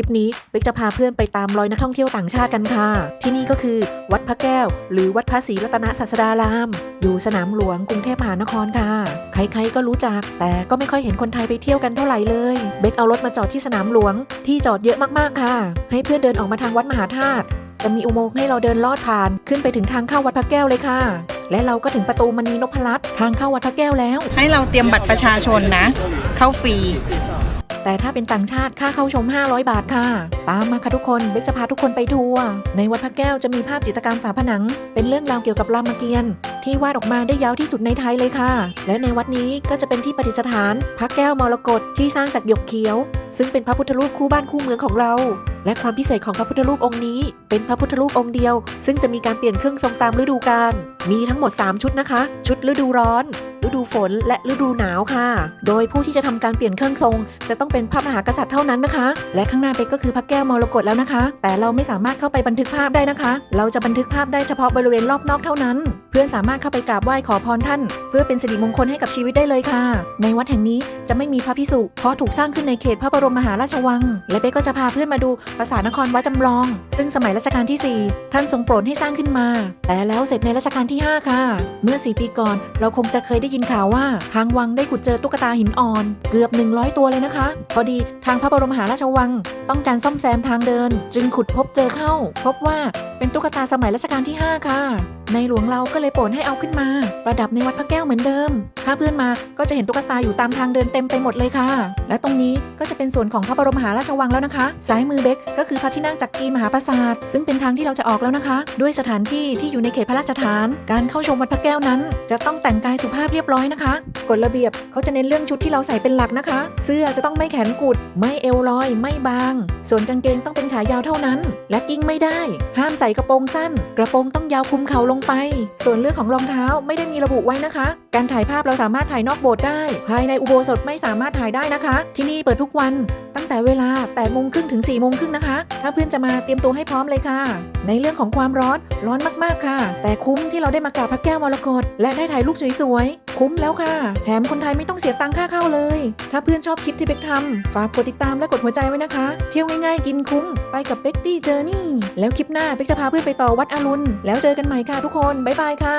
ลิปนี้เบกจะพาเพื่อนไปตามรอยนักท่องเที่ยวต่างชาติกันค่ะ ที่นี่ก็คือ วัดพระแก้ว หรือวัดพระศรีรัตนศาสดาราม อยู่สนามหลวงกรุงเทพมหานครค่ะ ใครๆก็รู้จัก แต่ก็ไม่ค่อยเห็นคนไทยไปเที่ยวกันเท่าไหร่เลย เบกเอารถมาจอดที่สนามหลวง ที่จอดเยอะมากๆค่ะ ให้เพื่อนเดินออกมาทางวัดมหาธาตุจะมีอุโมงค์ให้เราเดินลอดผ่านขึ้นไปถึงทางเข้าวัดพระแก้วเลยค่ะ และเราก็ถึงประตูมณีนพรัตน์ทางเข้าวัดพระแก้วแล้ว ให้เราเตรียมบัตรประชาชนนะ เข้าฟรี แต่ถ้าเป็นต่างชาติค่าเข้าชม 500 บาทค่ะ ตามมาค่ะทุกคนเบกจะพาทุกคนไปทัวร์ในวัดพระแก้วจะมีภาพจิตรกรรมฝาผนัง เป็นเรื่องราวเกี่ยวกับรามเกียรติ์ที่วาดออกมาได้ยาวที่สุดในไทยเลยค่ะ และในวัดนี้ก็จะเป็นที่ประดิษฐาน พระแก้วมรกตที่สร้างจากหยกเขียว ซึ่งเป็นพระพุทธรูปคู่บ้านคู่เมืองของเรา และความพิเศษของพระพุทธรูปองค์นี้ เป็นพระพุทธรูปองค์เดียว ซึ่งจะมีการเปลี่ยนเครื่องทรงตามฤดูกาลมีทั้งหมด 3 ชุดนะคะ ชุดฤดูร้อน ฤดูฝนและฤดูหนาวค่ะ โดยผู้ที่จะทำการเปลี่ยนเครื่องทรง จะต้องเป็นพระมหากษัตริย์เท่านั้นนะคะ และข้างหน้าเบกก็คือพระแก้วมรกตแล้วนะคะ แต่เราไม่สามารถเข้าไปบันทึกภาพได้นะคะ เราจะบันทึกภาพได้เฉพาะบริเวณรอบนอกเท่านั้น เพื่อนสามารถเข้าไปกราบไหว้ขอพรท่าน เพื่อเป็นสิริมงคลให้กับชีวิตได้เลยค่ะ ในวัดแห่งนี้จะไม่มีพระพิสุเพราะถูกสร้างขึ้นในเขตพระบรมมหาราชวัง และเบกก็จะพาเพื่อนมาดูปราสาทนครวัดจำลอง ซึ่งสมัยรัชกาลที่ 4 ท่านทรงโปรดให้สร้างขึ้นมา แต่แล้วเสร็จในรัชกาลที่ 5 ค่ะ เมื่อ 4 ปีก่อน เราคงจะเคยได้ยินข่าวว่าทางวังได้ขุดเจอตุ๊กตาหินอ่อน เกือบ 100 ตัวเลยนะคะ พอดีทางพระบรมมหาราชวัง ต้องการซ่อมแซมทางเดิน จึงขุดพบเจอเข้า พบว่าเป็นตุ๊กตาสมัยรัชกาลที่ 5 ค่ะ ในหลวงเราก็เลยโปรดให้เอาขึ้นมา ประดับในวัดพระแก้วเหมือนเดิม ถ้าเพื่อนมาก็จะเห็นตุ๊กตาอยู่ตามทางเดินเต็มไปหมดเลยค่ะ และตรงนี้ก็จะเป็นส่วนของพระบรมมหาราชวังแล้วนะคะ ซ้ายมือเบกก็คือพระที่นั่งจักรีมหาปราสาท ซึ่งเป็นทางที่เราจะออกแล้วนะคะ ด้วยสถานที่ที่อยู่ในเขตพระราชฐาน การเข้าชมวัดพระแก้วนั้น จะต้องแต่งกายสุภาพเรียบร้อยนะคะ กฎระเบียบเขาจะเน้นเรื่องชุดที่เราใส่เป็นหลักนะคะ เสื้อจะต้องไม่แขนกุด ไม่เอวลอย ไม่บาง ส่วนกางเกงต้องเป็นขายาวเท่านั้น และกิ้งไม่ได้ ห้ามใส่กระโปรงสั้น กระโปรงต้องยาวคุมเข่าลงไป ส่วนเรื่องของรองเท้าไม่ได้มีระบุไว้นะคะ การถ่ายภาพเราสามารถถ่ายนอกโบสถ์ได้ ภายในอุโบสถไม่สามารถถ่ายได้นะคะ ที่นี่เปิดทุกวันตั้งแต่เวลา8โมงครึ่งถึง4โมงครึ่งนะคะ ถ้าเพื่อนจะมาเตรียมตัวให้พร้อมเลยค่ะ ในเรื่องของความร้อนร้อนมากๆค่ะ แต่คุ้มที่เราได้มากราบพระแก้วมรกตและได้ถ่ายรูปสวยๆ คุ้มแล้วค่ะแถมคนไทยไม่ต้องเสียตังค่าเข้าเลย ถ้าเพื่อนชอบคลิปที่เบกทำฝากกดติดตามและกดหัวใจไว้นะคะ เที่ยวง่ายๆกินคุ้ม ไปกับเบกตี้เจอร์นี่ แล้วคลิปหน้าเบกจะพาเพื่อนไปต่อวัดอรุณ แล้วเจอกันใหม่ค่ะทุกคน บ๊ายบายค่ะ